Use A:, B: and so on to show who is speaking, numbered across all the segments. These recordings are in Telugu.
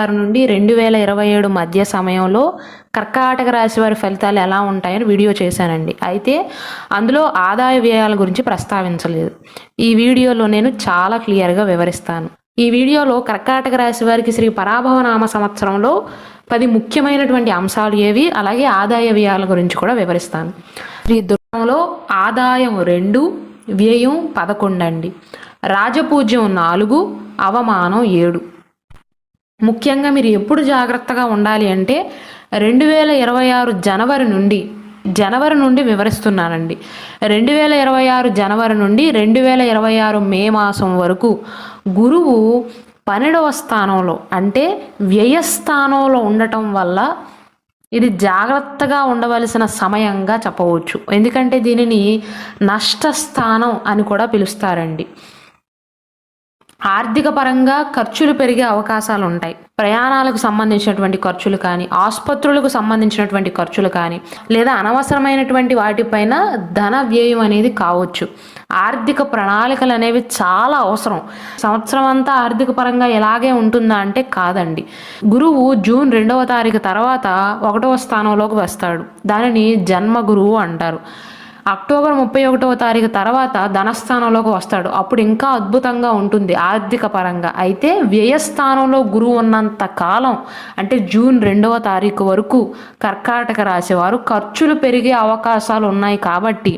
A: ఆరు నుండి రెండు వేల ఇరవై ఏడు మధ్య సమయంలో కర్కాటక రాశి వారి ఫలితాలు ఎలా ఉంటాయని వీడియో చేశానండి. అయితే అందులో ఆదాయ వ్యయాల గురించి ప్రస్తావించలేదు. ఈ వీడియోలో నేను చాలా క్లియర్గా వివరిస్తాను. ఈ వీడియోలో కర్కాటక రాశి వారికి శ్రీ పరాభవ నామ సంవత్సరంలో పది ముఖ్యమైనటువంటి అంశాలు ఏవి? అలాగే ఆదాయ వ్యయాల గురించి కూడా వివరిస్తాను. శ్రీ దుర్గంలో ఆదాయం రెండు వ్యయం పదకొండు అండి. రాజపూజ్యం నాలుగు అవమానం ఏడు. ముఖ్యంగా మీరు ఎప్పుడు జాగ్రత్తగా ఉండాలి అంటే రెండు వేల ఇరవై ఆరు జనవరి నుండి జనవరి నుండి వివరిస్తున్నానండి. రెండు వేల ఇరవై ఆరు జనవరి నుండి రెండు వేల ఇరవై ఆరు మే మాసం వరకు గురువు పన్నెండవ స్థానంలో అంటే వ్యయస్థానంలో ఉండటం వల్ల ఇది జాగ్రత్తగా ఉండవలసిన సమయంగా చెప్పవచ్చు. ఎందుకంటే దీనిని నష్టస్థానం అని కూడా పిలుస్తారండి. ఆర్థిక పరంగా ఖర్చులు పెరిగే అవకాశాలు ఉంటాయి ప్రయాణాలకు సంబంధించినటువంటి ఖర్చులు కానీ ఆసుపత్రులకు సంబంధించినటువంటి ఖర్చులు కానీ లేదా అనవసరమైనటువంటి వాటిపైన ధన వ్యయం అనేది కావచ్చు. ఆర్థిక ప్రణాళికలు అనేవి చాలా అవసరం. సంవత్సరం అంతా ఆర్థిక పరంగా ఎలాగే ఉంటుందా అంటే కాదండి. గురువు జూన్ రెండవ తారీఖు తర్వాత ఒకటవ స్థానంలోకి వస్తాడు. దానిని జన్మ గురువు అంటారు. అక్టోబర్ ముప్పై ఒకటవ తారీఖు తర్వాత ధనస్థానంలోకి వస్తాడు. అప్పుడు ఇంకా అద్భుతంగా ఉంటుంది ఆర్థిక పరంగా. అయితే వ్యయస్థానంలో గురువు ఉన్నంత కాలం అంటే జూన్ రెండవ తారీఖు వరకు కర్కాటక రాశి వారు ఖర్చులు పెరిగే అవకాశాలు ఉన్నాయి కాబట్టి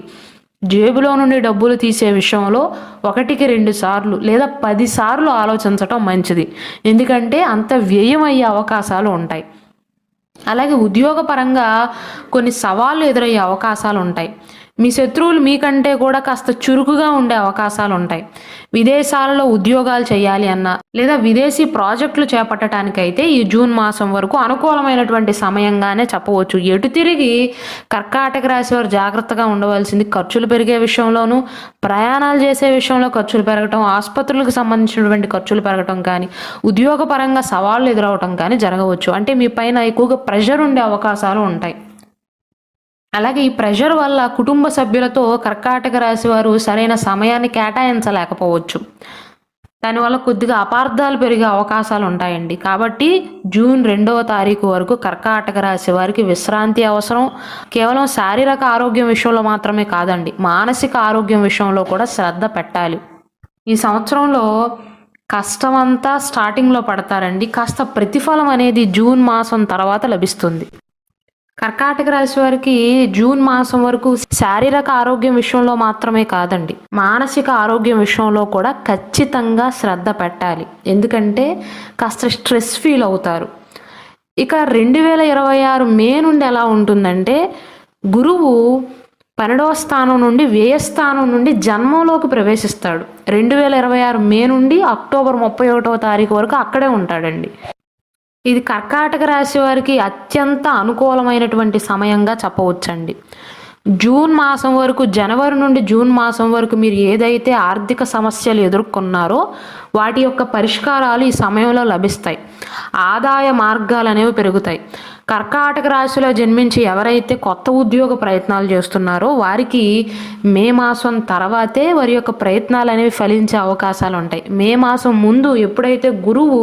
A: జేబులో నుండి డబ్బులు తీసే విషయంలో ఒకటికి రెండు సార్లు లేదా పది సార్లు ఆలోచించటం మంచిది. ఎందుకంటే అంత వ్యయం అయ్యే అవకాశాలు ఉంటాయి. అలాగే ఉద్యోగపరంగా కొన్ని సవాళ్ళు ఎదురయ్యే అవకాశాలు ఉంటాయి. మీ శత్రువులు మీకంటే కూడా కాస్త చురుకుగా ఉండే అవకాశాలు ఉంటాయి విదేశాలలో ఉద్యోగాలు చేయాలి అన్నా లేదా విదేశీ ప్రాజెక్టులు చేపట్టడానికైతే ఈ జూన్ మాసం వరకు అనుకూలమైనటువంటి సమయంగానే చెప్పవచ్చు. ఎటు తిరిగి కర్కాటక రాశి వారు జాగ్రత్తగా ఉండవలసింది ఖర్చులు పెరిగే విషయంలోనూ ప్రయాణాలు చేసే విషయంలో ఖర్చులు పెరగటం ఆసుపత్రులకు సంబంధించినటువంటి ఖర్చులు పెరగటం కానీ ఉద్యోగపరంగా సవాళ్ళు ఎదురవటం కానీ జరగవచ్చు. అంటే మీ పైన ఎక్కువగా ప్రెషర్ ఉండే అవకాశాలు ఉంటాయి. అలాగే ఈ ప్రెషర్ వల్ల కుటుంబ సభ్యులతో కర్కాటక రాశి వారు సరైన సమయాన్ని కేటాయించలేకపోవచ్చు. దానివల్ల కొద్దిగా అపార్థాలు పెరిగే అవకాశాలు ఉంటాయండి. కాబట్టి జూన్ రెండవ తారీఖు వరకు కర్కాటక రాశి వారికి విశ్రాంతి అవసరం. కేవలం శారీరక ఆరోగ్యం విషయంలో మాత్రమే కాదండి మానసిక ఆరోగ్యం విషయంలో కూడా శ్రద్ధ పెట్టాలి. ఈ సంవత్సరంలో కష్టమంతా స్టార్టింగ్లో పడతారండి. కాస్త ప్రతిఫలం అనేది జూన్ మాసం తర్వాత లభిస్తుంది. కర్కాటక రాశి వారికి జూన్ మాసం వరకు శారీరక ఆరోగ్యం విషయంలో మాత్రమే కాదండి. మానసిక ఆరోగ్యం విషయంలో కూడా ఖచ్చితంగా శ్రద్ధ పెట్టాలి. ఎందుకంటే కాస్త స్ట్రెస్ ఫీల్ అవుతారు. ఇక రెండు వేల ఇరవై ఆరు మే నుండి ఎలా ఉంటుందంటే గురువు పన్నెండవ స్థానం నుండి వ్యయస్థానం నుండి జన్మంలోకి ప్రవేశిస్తాడు. రెండు వేల ఇరవై ఆరు మే నుండి అక్టోబర్ ముప్పై ఒకటవ తారీఖు వరకు అక్కడే ఉంటాడండి. ఇది కర్కాటక రాశి వారికి అత్యంత అనుకూలమైనటువంటి సమయంగా చెప్పవచ్చండి. జూన్ మాసం వరకు జనవరి నుండి జూన్ మాసం వరకు మీరు ఏదైతే ఆర్థిక సమస్యలు ఎదుర్కొన్నారో వాటి యొక్క పరిష్కారాలు ఈ సమయంలో లభిస్తాయి. ఆదాయ మార్గాలు అనేవి పెరుగుతాయి. కర్కాటక రాశిలో జన్మించి ఎవరైతే కొత్త ఉద్యోగ ప్రయత్నాలు చేస్తున్నారో వారికి మే మాసం తర్వాతే వారి యొక్క ప్రయత్నాలు అనేవి ఫలించే అవకాశాలు ఉంటాయి. మే మాసం ముందు ఎప్పుడైతే గురువు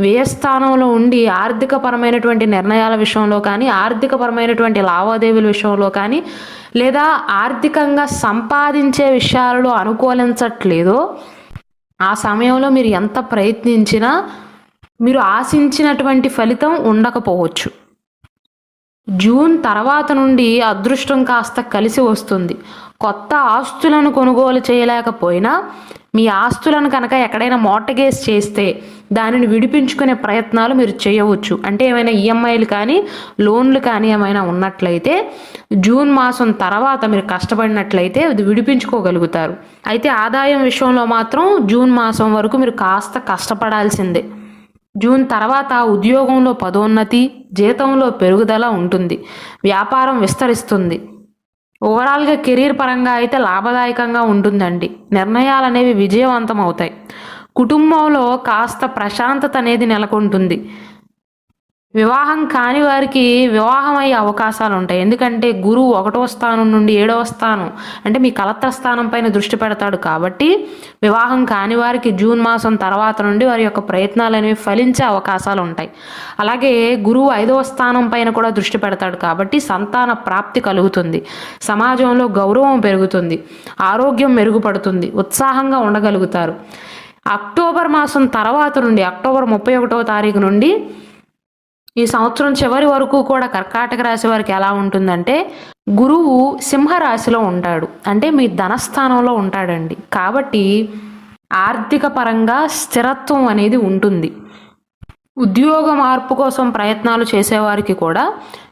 A: వ్యయస్థానంలో ఉండి ఆర్థికపరమైనటువంటి నిర్ణయాల విషయంలో కానీ ఆర్థికపరమైనటువంటి లావాదేవీల విషయంలో కానీ లేదా ఆర్థికంగా సంపాదించే విషయాలలో అనుకూలించట్లేదో ఆ సమయంలో మీరు ఎంత ప్రయత్నించినా మీరు ఆశించినటువంటి ఫలితం ఉండకపోవచ్చు. జూన్ తర్వాత నుండి అదృష్టం కాస్త కలిసి వస్తుంది. కొత్త ఆస్తులను కొనుగోలు చేయలేకపోయినా మీ ఆస్తులను కనుక ఎక్కడైనా మోటగేజ్ చేస్తే దానిని విడిపించుకునే ప్రయత్నాలు మీరు చేయవచ్చు. అంటే ఏమైనా ఈఎంఐలు కానీ లోన్లు కానీ ఏమైనా ఉన్నట్లయితే జూన్ మాసం తర్వాత మీరు కష్టపడినట్లయితే అది విడిపించుకోగలుగుతారు. అయితే ఆదాయం విషయంలో మాత్రం జూన్ మాసం వరకు మీరు కాస్త కష్టపడాల్సిందే. జూన్ తర్వాత ఉద్యోగంలో పదోన్నతి జీతంలో పెరుగుదల ఉంటుంది. వ్యాపారం విస్తరిస్తుంది. ఓవరాల్గా కెరీర్ పరంగా అయితే లాభదాయకంగా ఉంటుందండి. నిర్ణయాలు అనేవి విజయవంతం అవుతాయి కుటుంబంలో కాస్త ప్రశాంతత అనేది నెలకొంటుంది. వివాహం కాని వారికి వివాహం అయ్యే అవకాశాలు ఉంటాయి. ఎందుకంటే గురువు ఒకటో స్థానం నుండి ఏడవ స్థానం అంటే మీ కలత్ర స్థానం పైన దృష్టి పెడతాడు కాబట్టి వివాహం కాని వారికి జూన్ మాసం తర్వాత నుండి వారి యొక్క ప్రయత్నాలు అనేవి ఫలించే అవకాశాలు ఉంటాయి. అలాగే గురువు ఐదవ స్థానం పైన కూడా దృష్టి పెడతాడు కాబట్టి సంతాన ప్రాప్తి కలుగుతుంది. సమాజంలో గౌరవం పెరుగుతుంది. ఆరోగ్యం మెరుగుపడుతుంది. ఉత్సాహంగా ఉండగలుగుతారు. అక్టోబర్ మాసం తర్వాత నుండి అక్టోబర్ ముప్పై ఒకటవ తారీఖు నుండి ఈ సంవత్సరం చివరి వరకు కూడా కర్కాటక రాశి వారికి ఎలా ఉంటుందంటే గురువు సింహరాశిలో ఉంటాడు. అంటే మీ ధనస్థానంలో ఉంటాడండి. కాబట్టి ఆర్థిక పరంగా స్థిరత్వం అనేది ఉంటుంది. ఉద్యోగ మార్పు కోసం ప్రయత్నాలు చేసేవారికి కూడా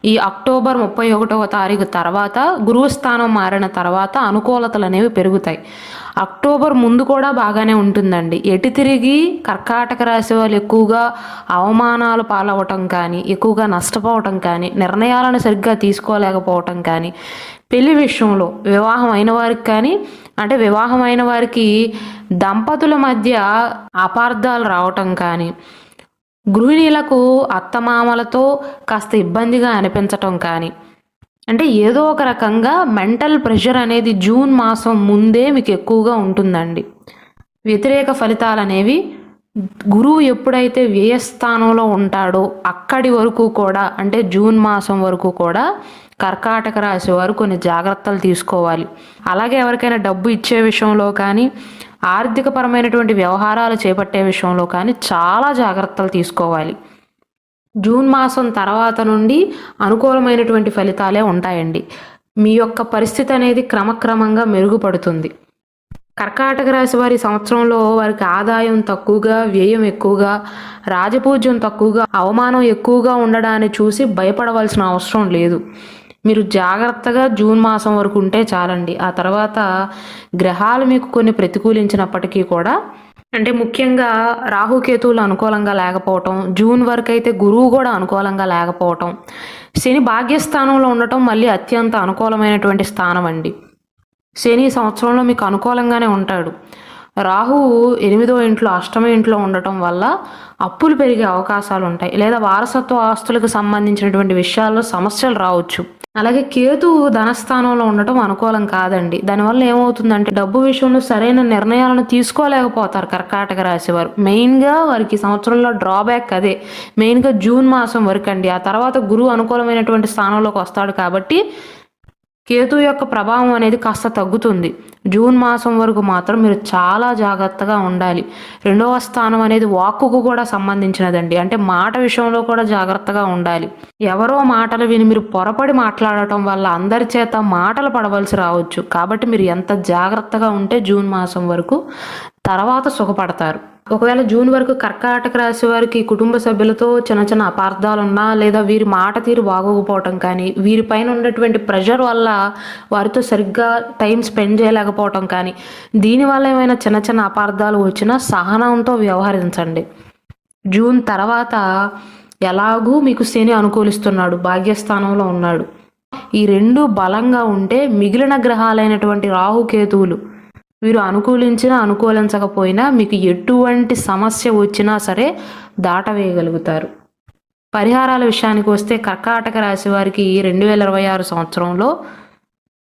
A: ఈ అక్టోబర్ ముప్పై ఒకటవ తారీఖు తర్వాత గురువు స్థానం మారిన తర్వాత అనుకూలతలు అనేవి పెరుగుతాయి. అక్టోబర్ ముందు కూడా బాగానే ఉంటుందండి. ఎటు తిరిగి కర్కాటక రాశి వాళ్ళు ఎక్కువగా అవమానాలు పాలవటం కానీ ఎక్కువగా నష్టపోవటం కానీ నిర్ణయాలను సరిగ్గా తీసుకోలేకపోవటం కానీ పెళ్ళి విషయంలో వివాహం అయిన వారికి కానీ అంటే వివాహం అయిన వారికి దంపతుల మధ్య అపార్థాలు రావటం కానీ గృహిణీలకు అత్తమామలతో కాస్త ఇబ్బందిగా అనిపించటం కానీ. అంటే ఏదో ఒక రకంగా మెంటల్ ప్రెషర్ అనేది జూన్ మాసం ముందే మీకు ఎక్కువగా ఉంటుందండి. వ్యతిరేక ఫలితాలు అనేవి గురువు ఎప్పుడైతే వ్యయస్థానంలో ఉంటాడో అక్కడి వరకు కూడా అంటే జూన్ మాసం వరకు కూడా కర్కాటక రాశి వారు కొన్ని జాగ్రత్తలు తీసుకోవాలి. అలాగే ఎవరికైనా డబ్బు ఇచ్చే విషయంలో కానీ ఆర్థికపరమైనటువంటి వ్యవహారాలు చేపట్టే విషయంలో కానీ చాలా జాగ్రత్తలు తీసుకోవాలి. జూన్ మాసం తర్వాత నుండి అనుకూలమైనటువంటి ఫలితాలే ఉంటాయండి. మీ యొక్క పరిస్థితి అనేది క్రమక్రమంగా మెరుగుపడుతుంది. కర్కాటక రాశి వారి సంవత్సరంలో వారికి ఆదాయం తక్కువగా వ్యయం ఎక్కువగా రాజపూజ్యం తక్కువగా అవమానం ఎక్కువగా ఉండడాన్ని చూసి భయపడవలసిన అవసరం లేదు. మీరు జాగ్రత్తగా జూన్ మాసం వరకు ఉంటే చాలండి. ఆ తర్వాత గ్రహాలు మీకు కొన్ని ప్రతికూలించినప్పటికీ కూడా అంటే ముఖ్యంగా రాహుకేతువులు అనుకూలంగా లేకపోవటం జూన్ వరకు అయితే గురువు కూడా అనుకూలంగా లేకపోవటం శని భాగ్యస్థానంలో ఉండటం మళ్ళీ అత్యంత అనుకూలమైనటువంటి స్థానం అండి శని సంవత్సరంలో మీకు అనుకూలంగానే ఉంటాడు. రాహువు ఎనిమిదో ఇంట్లో అష్టమ ఇంట్లో ఉండటం వల్ల అప్పులు పెరిగే అవకాశాలు ఉంటాయి లేదా వారసత్వ ఆస్తులకు సంబంధించినటువంటి విషయాల్లో సమస్యలు రావచ్చు. అలాగే కేతు ధనస్థానంలో ఉండటం అనుకూలం కాదండి. దానివల్ల ఏమవుతుందంటే డబ్బు విషయంలో సరైన నిర్ణయాలను తీసుకోలేకపోతారు కర్కాటక రాశి వారు. మెయిన్గా వారికి సంవత్సరంలో డ్రాబ్యాక్ అదే. మెయిన్గా జూన్ మాసం వరకు అండి ఆ తర్వాత గురువు అనుకూలమైనటువంటి స్థానంలోకి వస్తాడు కాబట్టి కేతు యొక్క ప్రభావం అనేది కాస్త తగ్గుతుంది. జూన్ మాసం వరకు మాత్రం మీరు చాలా జాగ్రత్తగా ఉండాలి. రెండవ స్థానం అనేది వాక్కుకు కూడా సంబంధించినదండి. అంటే మాట విషయంలో కూడా జాగ్రత్తగా ఉండాలి. ఎవరో మాటలు విని మీరు పొరపడి మాట్లాడటం వల్ల అందరి చేత మాటలు పడవలసి రావచ్చు. కాబట్టి మీరు ఎంత జాగ్రత్తగా ఉంటే జూన్ మాసం వరకు తర్వాత సుఖపడతారు. ఒకవేళ జూన్ వరకు కర్కాటక రాశి వారికి కుటుంబ సభ్యులతో చిన్న చిన్న అపార్థాలున్నా లేదా వీరి మాట తీరు బాగోకపోవటం కానీ వీరిపైన ఉన్నటువంటి ప్రెషర్ వల్ల వారితో సరిగ్గా టైం స్పెండ్ చేయలేకపోవటం కానీ దీనివల్ల ఏమైనా చిన్న చిన్న అపార్థాలు వచ్చినా సహనంతో వ్యవహరించండి. జూన్ తర్వాత ఎలాగూ మీకు శని అనుకూలిస్తున్నాడు భాగ్యస్థానంలో ఉన్నాడు. ఈ రెండు బలంగా ఉంటే మిగిలిన గ్రహాలైనటువంటి రాహుకేతువులు మీరు అనుకూలించినా అనుకూలించకపోయినా మీకు ఎటువంటి సమస్య వచ్చినా సరే దాటవేయగలుగుతారు. పరిహారాల విషయానికి వస్తే కర్కాటక రాశి వారికి రెండు వేల ఇరవై ఆరు సంవత్సరంలో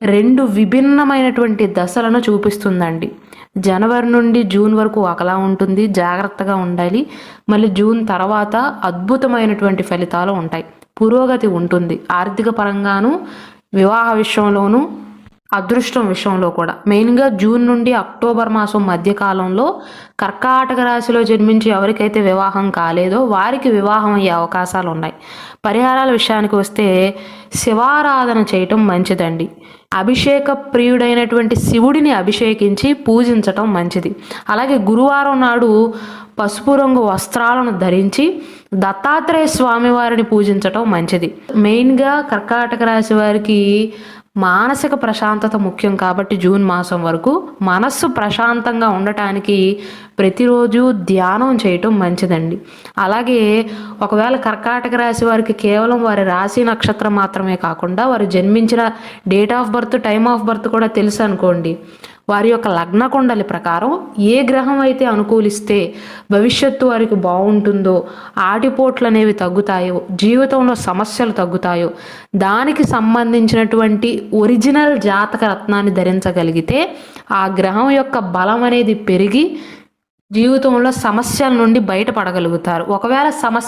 A: రెండు విభిన్నమైనటువంటి దశలను చూపిస్తుందండి. జనవరి నుండి జూన్ వరకు ఒకలా ఉంటుంది జాగ్రత్తగా ఉండాలి. మళ్ళీ జూన్ తర్వాత అద్భుతమైనటువంటి ఫలితాలు ఉంటాయి. పురోగతి ఉంటుంది. ఆర్థిక పరంగాను వివాహ విషయంలోనూ అదృష్టం విషయంలో కూడా. మెయిన్గా జూన్ నుండి అక్టోబర్ మాసం మధ్యకాలంలో కర్కాటక రాశిలో జన్మించి ఎవరికైతే వివాహం కాలేదో వారికి వివాహం అయ్యే అవకాశాలు ఉన్నాయి. పరిహారాల విషయానికి వస్తే శివారాధన చేయటం మంచిదండి. అభిషేక ప్రియుడైనటువంటి శివుడిని అభిషేకించి పూజించటం మంచిది. అలాగే గురువారం నాడు పసుపు రంగు వస్త్రాలను ధరించి దత్తాత్రేయ స్వామివారిని పూజించటం మంచిది. మెయిన్గా కర్కాటక రాశి వారికి మానసిక ప్రశాంతత ముఖ్యం కాబట్టి జూన్ మాసం వరకు మనస్సు ప్రశాంతంగా ఉండటానికి ప్రతిరోజు ధ్యానం చేయటం మంచిదండి. అలాగే ఒకవేళ కర్కాటక రాశి వారికి కేవలం వారి రాశి నక్షత్రం మాత్రమే కాకుండా వారు జన్మించిన date of birth time of birth కూడా తెలుసు అనుకోండి వారి యొక్క లగ్న కుండలి ప్రకారం ఏ గ్రహం అయితే అనుకూలిస్తే భవిష్యత్తు వారికి బాగుంటుందో ఆటిపోట్లు అనేవి తగ్గుతాయో జీవితంలో సమస్యలు తగ్గుతాయో దానికి సంబంధించినటువంటి ఒరిజినల్ జాతక రత్నాన్ని ధరించగలిగితే ఆ గ్రహం యొక్క బలం అనేది పెరిగి జీవితంలో సమస్యల నుండి బయటపడగలుగుతారు. ఒకవేళ సమస్య